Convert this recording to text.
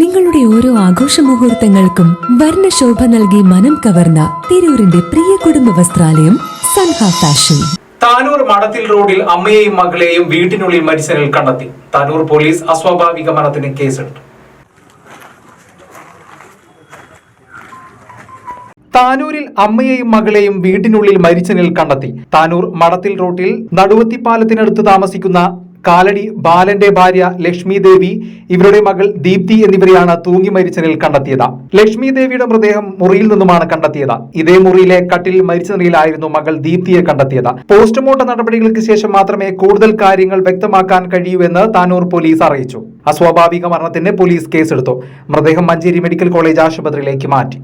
നിങ്ങളുടെ ഓരോ ആഘോഷ മുഹൂർത്തങ്ങൾക്കും വർണശോഭ നൽകി മനം കവർന്ന തിരൂരിന്റെ പ്രിയ കുടുംബ വസ്ത്രാലയം സൻഹ ഫാഷൻ. താനൂർ മടത്തിൽ റോഡിൽ അമ്മയെയും മകളെയും വീട്ടിനുള്ളിൽ മരിച്ചതിൽ കണ്ടെത്തി. താനൂർ പോലീസ് അസ്വാഭാവിക മരണത്തിന് കേസെടുത്തു. താനൂരിൽ അമ്മയെയും മകളെയും വീട്ടിനുള്ളിൽ മരിച്ച നിലയിൽ കണ്ടെത്തി. താനൂർ മടത്തിൽ റോട്ടിൽ നടുവത്തിപ്പാലത്തിനടുത്ത് താമസിക്കുന്ന കാലടി ബാലന്റെ ഭാര്യ ലക്ഷ്മി ദേവി ഇവരുടെ മകൾ ദീപ്തി എന്നിവരെയാണ് തൂങ്ങി മരിച്ച നിലയിൽ കണ്ടെത്തിയത്. ലക്ഷ്മി ദേവിയുടെ മൃതദേഹം മുറിയിൽ നിന്നുമാണ് കണ്ടെത്തിയത്. ഇതേ മുറിയിലെ കട്ടിൽ മരിച്ച നിലയിലായിരുന്നു മകൾ ദീപ്തിയെ കണ്ടെത്തിയത്. പോസ്റ്റ്മോർട്ടം നടപടികൾക്ക് ശേഷം മാത്രമേ കൂടുതൽ കാര്യങ്ങൾ വ്യക്തമാക്കാൻ കഴിയൂ എന്ന് താനൂർ പോലീസ് അറിയിച്ചു. അസ്വാഭാവിക മരണത്തിന് പോലീസ് കേസെടുത്തു. മൃതദേഹം മഞ്ചേരി മെഡിക്കൽ കോളേജ് ആശുപത്രിയിലേക്ക് മാറ്റി.